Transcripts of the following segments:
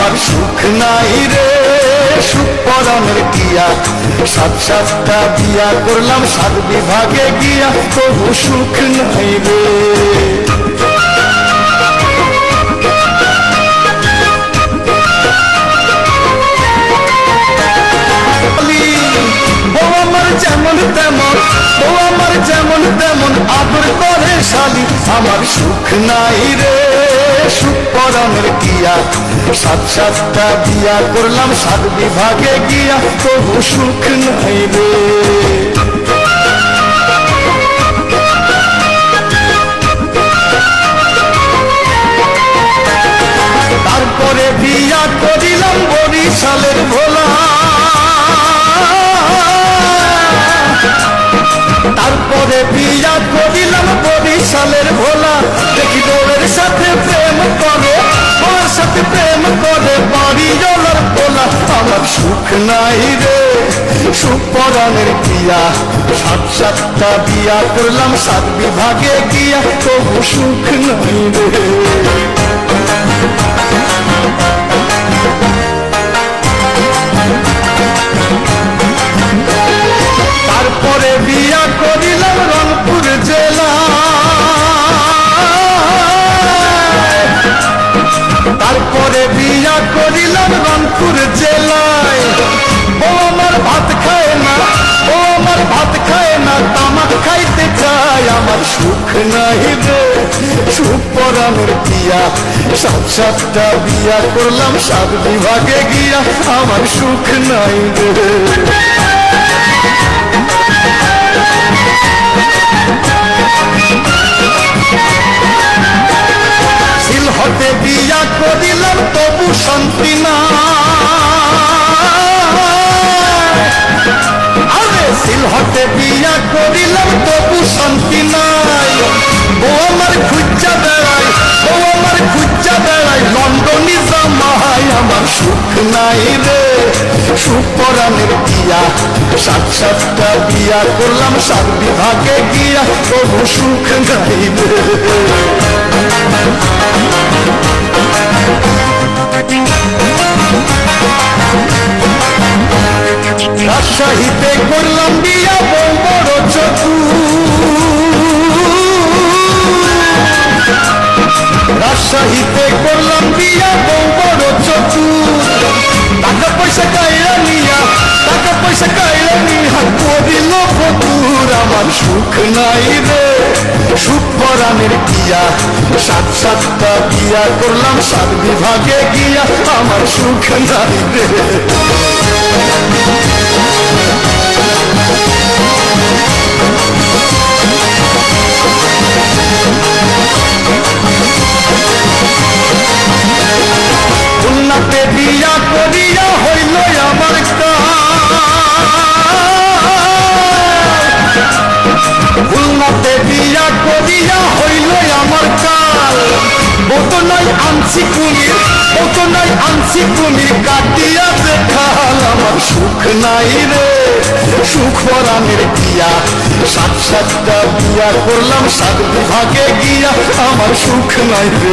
আমার সুখ নাই রে। সুখ পরানের কিয়া, সাত সাতটা বিয়া করলাম, সাত বিভাগে গিয়া তবু সুখ নাই রে। যেমন তেমন ও আমার যেমন তেমন আদর শালি আমার সুখ নাই রে। সুখ পরানের কিয়া, সাত সাতটা বিয়া করলাম, সাত বিভাগে গিয়া, তবু সুখ নাই রে। ভোলা, দেখি বউয়ের সাথে প্রেম করে ওর সাথে প্রেম করে, বাড়ি জলার তোলা আমার সুখ নাই রে। সুখ পরাণের পিয়া সাত সাতটা বিয়া করলাম, সাত বিভাগে গিয়া, তবু সুখ নাই রে। তারপরে বিয়া করিলাম রংপুর জেলায়। ও আমার ভাত খায় না ও আমার ভাত খায় না, তামাক খাইতে চায়, আমার সুখ নাই রে। সুখ পরানোর দিয়া সাত সাতটা বিয়া করলাম, সাত বিভাগে গিয়া আমার সুখ নাই রে। সিলহটে বিয়া করিলাম তবু শান্তি না আরে বিয়া করিলাম, তবু শান্তি নাই। ও আমার খুঁজা বেড়াই ও আমার খুঁজা বেড়াই লন্ডনি জামাই আমার সুখ নাই রে। সুখ পরানের বিয়া, সাত সাতটা বিয়া করলাম, সাত বিভাগে গিয়া তবু সুখ নাই রে। করলাম বিয়া বউ বড় চকু রাজশাহীতে করলাম বিয়া বউ বড় চকু টাকা পয়সা কাইরা নিয়া, টাকা পয়সা কাইরা নিয়া করিল ফতুর। আমার সুখ নাই রে, সুখ পরানের কিয়া। সাত সাতটা বিয়া করলাম, সাত বিভাগে গিয়া আমার সুখ নাই রে। খুলনাতে বিয়া করিয়া হইল আমার কাল। বত নাই আনছি কুমির, বত নাই আনছি কুমির, কাটিয়া দেখাল আমার সুখ নাই রে। সুখ পরানের গিয়া সাত সাতটা বিয়া করলাম, সাত বিভাগে গিয়া আমার সুখ নাই রে।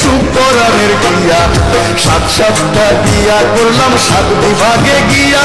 সুখ পরানের গিয়া সাত সাতটা দিয়া করলাম সাত বিভাগে গিয়া